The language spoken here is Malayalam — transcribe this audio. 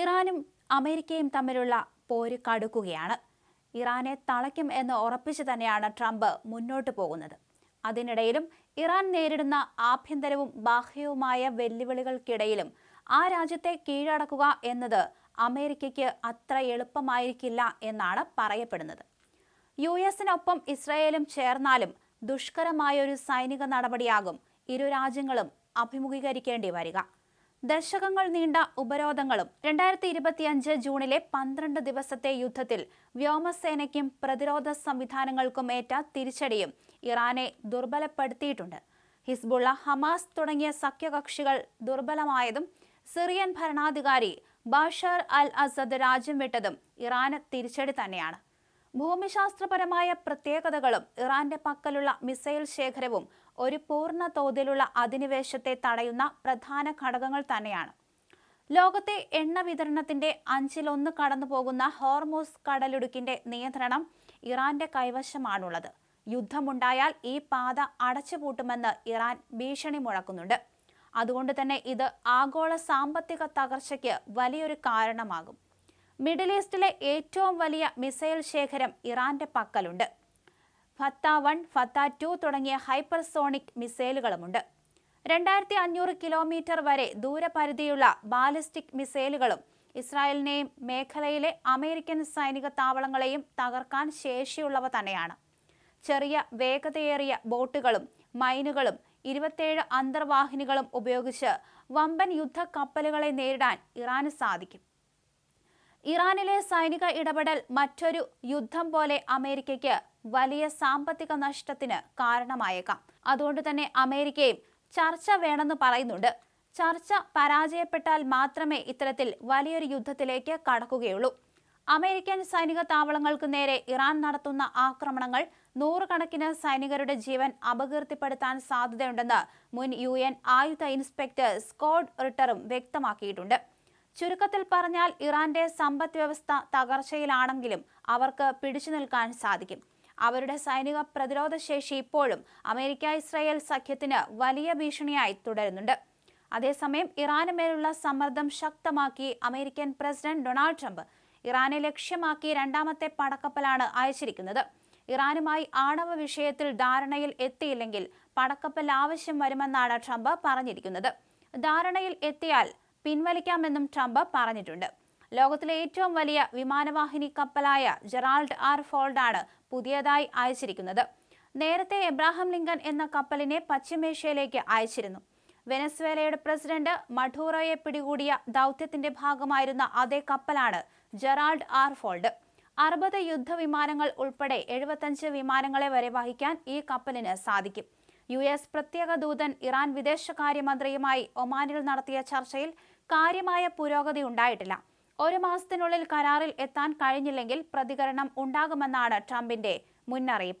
ഇറാനും അമേരിക്കയും തമ്മിലുള്ള പോര് കടുക്കുകയാണ്. ഇറാനെ തളയ്ക്കും എന്ന് ഉറപ്പിച്ചു തന്നെയാണ് ട്രംപ് മുന്നോട്ട് പോകുന്നത്. അതിനിടയിലും ഇറാൻ നേരിടുന്ന ആഭ്യന്തരവും ബാഹ്യവുമായ വെല്ലുവിളികൾക്കിടയിലും ആ രാജ്യത്തെ കീഴടക്കുക എന്നത് അമേരിക്കയ്ക്ക് അത്ര എളുപ്പമായിരിക്കില്ല എന്നാണ് പറയപ്പെടുന്നത്. യു എസിനൊപ്പം ഇസ്രയേലും ചേർന്നാലും ദുഷ്കരമായ ഒരു സൈനിക നടപടിയാകും ഇരു രാജ്യങ്ങളും അഭിമുഖീകരിക്കേണ്ടി വരിക. ദശകങ്ങൾ നീണ്ട ഉപരോധങ്ങളും രണ്ടായിരത്തി ഇരുപത്തിയഞ്ച് ജൂണിലെ പന്ത്രണ്ട് ദിവസത്തെ യുദ്ധത്തിൽ വ്യോമസേനയ്ക്കും പ്രതിരോധ സംവിധാനങ്ങൾക്കും ഏറ്റ തിരിച്ചടിയും ഇറാനെ ദുർബലപ്പെടുത്തിയിട്ടുണ്ട്. ഹിസ്ബുള്ള ഹമാസ് തുടങ്ങിയ സഖ്യകക്ഷികൾ ദുർബലമായതും സിറിയൻ ഭരണാധികാരി ബാഷർ അൽ അസദ് രാജ്യം വിട്ടതും ഇറാന് തിരിച്ചടി തന്നെയാണ്. ഭൂമിശാസ്ത്രപരമായ പ്രത്യേകതകളും ഇറാന്റെ പക്കലുള്ള മിസൈൽ ശേഖരവും ഒരു പൂർണ തോതിലുള്ള അധിനിവേശത്തെ തടയുന്ന പ്രധാന ഘടകങ്ങൾ തന്നെയാണ്. ലോകത്തെ എണ്ണ വിതരണത്തിന്റെ അഞ്ചിലൊന്ന് കടന്നു പോകുന്ന ഹോർമോസ് കടലിടുക്കിന്റെ നിയന്ത്രണം ഇറാന്റെ കൈവശമാണുള്ളത്. യുദ്ധമുണ്ടായാൽ ഈ പാത അടച്ചുപൂട്ടുമെന്ന് ഇറാൻ ഭീഷണി മുഴക്കുന്നുണ്ട്. അതുകൊണ്ട് തന്നെ ഇത് ആഗോള സാമ്പത്തിക തകർച്ചയ്ക്ക് വലിയൊരു കാരണമാകും. മിഡിൽ ഈസ്റ്റിലെ ഏറ്റവും വലിയ മിസൈൽ ശേഖരം ഇറാന്റെ പക്കലുണ്ട്. ഫത്ത വൺ ഫത്ത ടു തുടങ്ങിയ ഹൈപ്പർസോണിക് മിസൈലുകളുമുണ്ട്. രണ്ടായിരത്തി അഞ്ഞൂറ് കിലോമീറ്റർ വരെ ദൂരപരിധിയുള്ള ബാലിസ്റ്റിക് മിസൈലുകളും ഇസ്രായേലിനെയും മേഖലയിലെ അമേരിക്കൻ സൈനിക താവളങ്ങളെയും തകർക്കാൻ ശേഷിയുള്ളവ തന്നെയാണ്. ചെറിയ വേഗതയേറിയ ബോട്ടുകളും മൈനുകളും ഇരുപത്തേഴ് അന്തർവാഹിനികളും ഉപയോഗിച്ച് വമ്പൻ യുദ്ധ കപ്പലുകളെ നേരിടാൻ ഇറാന് സാധിക്കും. ഇറാനിലെ സൈനിക ഇടപെടൽ മറ്റൊരു യുദ്ധം പോലെ അമേരിക്കയ്ക്ക് വലിയ സാമ്പത്തിക നഷ്ടത്തിന് കാരണമായേക്കാം. അതുകൊണ്ട് തന്നെ അമേരിക്കയും ചർച്ച വേണമെന്ന് പറയുന്നുണ്ട്. ചർച്ച പരാജയപ്പെട്ടാൽ മാത്രമേ ഇത്തരത്തിൽ വലിയൊരു യുദ്ധത്തിലേക്ക് കടക്കുകയുള്ളൂ. അമേരിക്കൻ സൈനിക താവളങ്ങൾക്ക് നേരെ ഇറാൻ നടത്തുന്ന ആക്രമണങ്ങൾ നൂറുകണക്കിന് സൈനികരുടെ ജീവൻ അപകീർത്തിപ്പെടുത്താൻ സാധ്യതയുണ്ടെന്ന് മുൻ യു എൻ ആയുധ ഇൻസ്പെക്ടർ സ്കോഡ് റിട്ടറും വ്യക്തമാക്കിയിട്ടുണ്ട്. ചുരുക്കത്തിൽ പറഞ്ഞാൽ ഇറാന്റെ സമ്പദ് വ്യവസ്ഥ തകർച്ചയിലാണെങ്കിലും അവർക്ക് പിടിച്ചു നിൽക്കാൻ സാധിക്കും. അവരുടെ സൈനിക പ്രതിരോധ ശേഷി ഇപ്പോഴും അമേരിക്ക ഇസ്രായേൽ സഖ്യത്തിന് വലിയ ഭീഷണിയായി തുടരുന്നുണ്ട്. അതേസമയം ഇറാന് മേലുള്ള സമ്മർദ്ദം ശക്തമാക്കി അമേരിക്കൻ പ്രസിഡന്റ് ഡൊണാൾഡ് ട്രംപ് ഇറാനെ ലക്ഷ്യമാക്കി രണ്ടാമത്തെ പടക്കപ്പലാണ് അയച്ചിരിക്കുന്നത്. ഇറാനുമായി ആണവ വിഷയത്തിൽ ധാരണയിൽ എത്തിയില്ലെങ്കിൽ പടക്കപ്പൽ ആവശ്യം വരുമെന്നാണ് ട്രംപ് പറഞ്ഞിരിക്കുന്നത്. ധാരണയിൽ എത്തിയാൽ പിൻവലിക്കാമെന്നും ട്രംപ് പറഞ്ഞിട്ടുണ്ട്. ലോകത്തിലെ ഏറ്റവും വലിയ വിമാനവാഹിനി കപ്പലായ ജെറാൾഡ് ആർ ഫോൾഡാണ് പുതിയതായി അയച്ചിരിക്കുന്നത്. നേരത്തെ എബ്രാഹിം ലിങ്കൻ എന്ന കപ്പലിനെ പശ്ചിമേഷ്യയിലേക്ക് അയച്ചിരുന്നു. വെനസ്വേലയുടെ പ്രസിഡന്റ് മഡൂറോയെ പിടികൂടിയ ദൗത്യത്തിന്റെ ഭാഗമായിരുന്ന അതേ കപ്പലാണ് ജെറാൾഡ് ആർ ഫോൾഡ്. അറുപത് യുദ്ധവിമാനങ്ങൾ ഉൾപ്പെടെ എഴുപത്തഞ്ച് വിമാനങ്ങളെ വരെ വഹിക്കാൻ ഈ കപ്പലിന് സാധിക്കും. യു എസ് പ്രത്യേക ദൂതൻ ഇറാൻ വിദേശകാര്യമന്ത്രിയുമായി ഒമാനിൽ നടത്തിയ ചർച്ചയിൽ കാര്യമായ പുരോഗതി ഉണ്ടായിട്ടില്ല. ഒരു മാസത്തിനുള്ളിൽ കരാറിൽ എത്താൻ കഴിഞ്ഞില്ലെങ്കിൽ പ്രതികരണം ഉണ്ടാകുമെന്നാണ് ട്രംപിന്റെ മുന്നറിയിപ്പ്.